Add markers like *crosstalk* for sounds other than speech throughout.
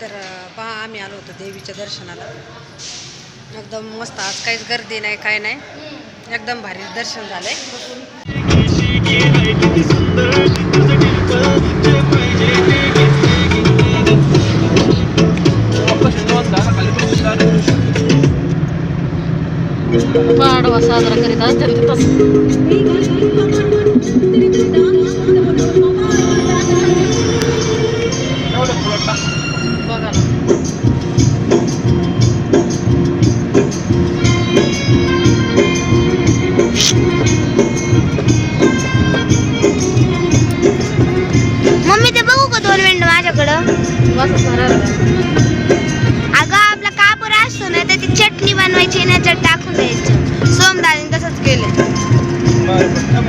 तर पहा आम्ही आलो होतो देवीच्या दर्शनाला. एकदम मस्त आज काहीच गर्दी नाही काय नाही. एकदम भारी दर्शन झालंय. पाडवा साजरा करीत असतील अगं आपला कापूर असतो ना त्याची चटणी बनवायची ना टाकून द्यायची. सोमदारीने तसंच केलं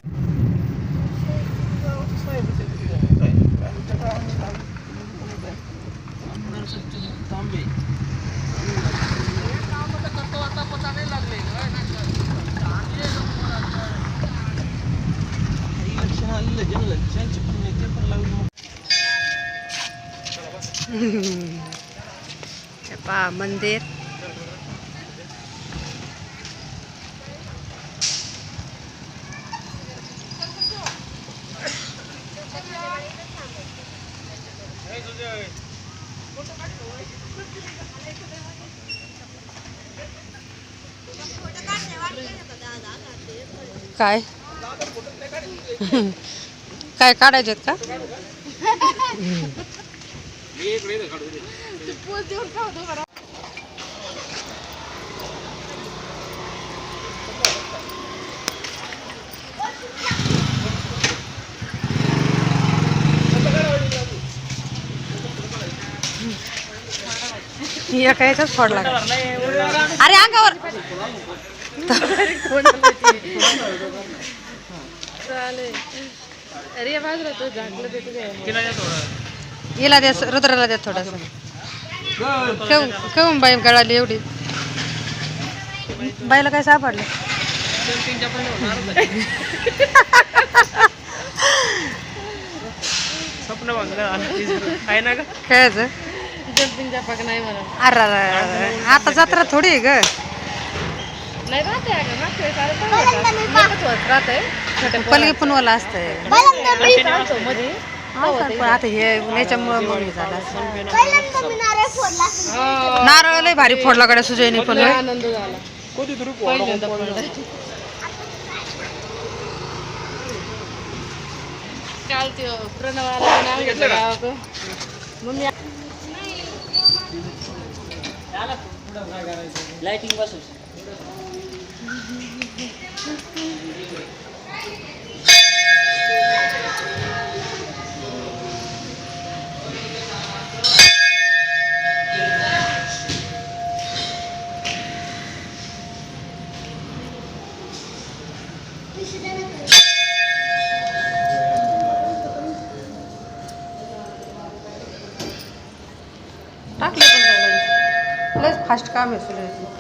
हे पहा मंदिर. काय? *laughs* काय काढायचे का? *laughs* *laughs* एका याच्याच फोड लागला. अरे अंगावर. अरे बाजूला तो झाकलं द्या रुद्राला द्या थोडस. केव्हा बाई गळाली एवढी. बाईला काय सापडलं? स्वप्न आहे ना का खेळायचं? जम्पिंग पाक नाही मला अरे अरे, अरे. आता जत्रा थोडी आहे ग. नाही राहते पलगी पुनवाला असतंय. पण आता हे याच्यामुळे मग हे झालं असेल. पहिल्यांदा मी नारळ फोडला नारळ लय भारी फोडला कडे सुजयनी पण लय होय. आनंद झाला कोणती तरी पहिल्यांदा पडलं. काल त्यो प्रणवाला नाव घेतलं गावाकडं. मम्मी लाइटिंग बस टाकले पण लयच फास्ट काम आहे सुजयचं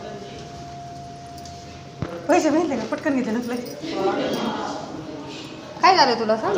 पैसे माहिती का? पटकन घेते ना तुला. काय झालं तुला? सांग.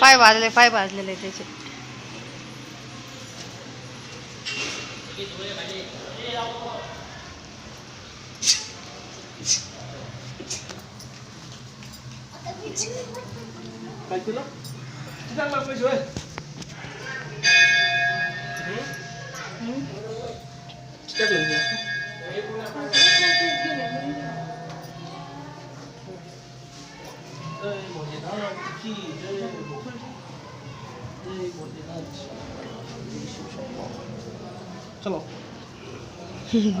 पाय भाजले पाय भाजलेले त्याचे. काय 三万块钱。嗯？嗯，再给你。再摸几趟，几只，再摸几趟，你收收吧。站住。呵呵呵。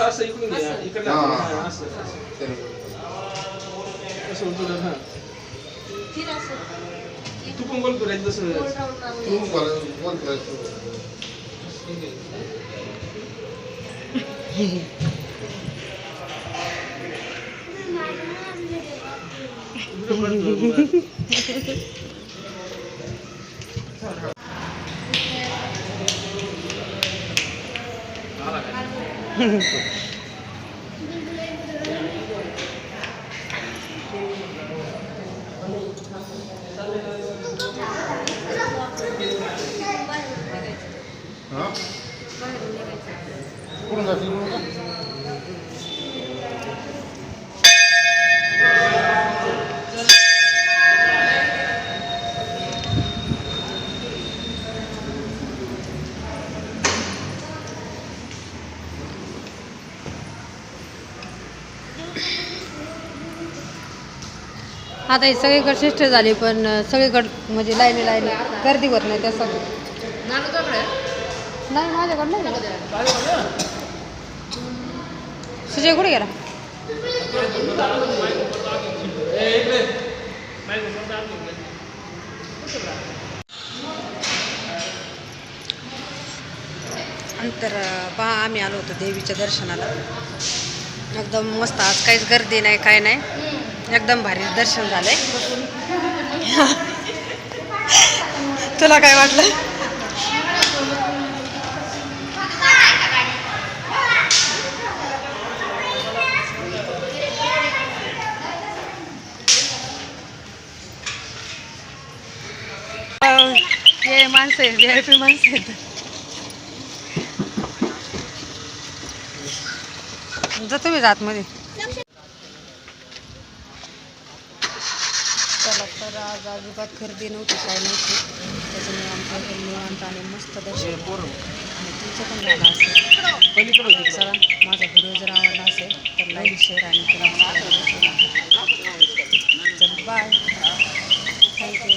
असं इकडून घ्या इकडला हात. असं असं. असं हा. तू पण गोल करायचं तसं व्हिडिओ काढतो. आता ही सगळीकडे श्रेष्ठ झाली पण सगळीकडे म्हणजे लाईनी लाईनी. गर्दी होत नाही नाही माझ्याकडे नाही. गेलं. सुजय कुठे गेला? नंतर पहा आम्ही आलो होतो देवीच्या दर्शनाला. एकदम मस्त आज काहीच गर्दी नाही काय नाही. एकदम भारी दर्शन झालंय. *laughs* तुला काय वाटलं? हे माणसं आहेत व्ही आय पी माणसं आहेत. जात मध्ये. चला तर आज अजिबात गर्दी नव्हती काय नव्हती. त्याच्यामुळे आमच्या इथे निवांत आणि मस्त दर्शन. आणि तुमचं पण झालं असेल. चला माझा व्हिडिओ जर आवडला असेल तर लाईक शेअर आणि कमेंट चल बाय थँक्यू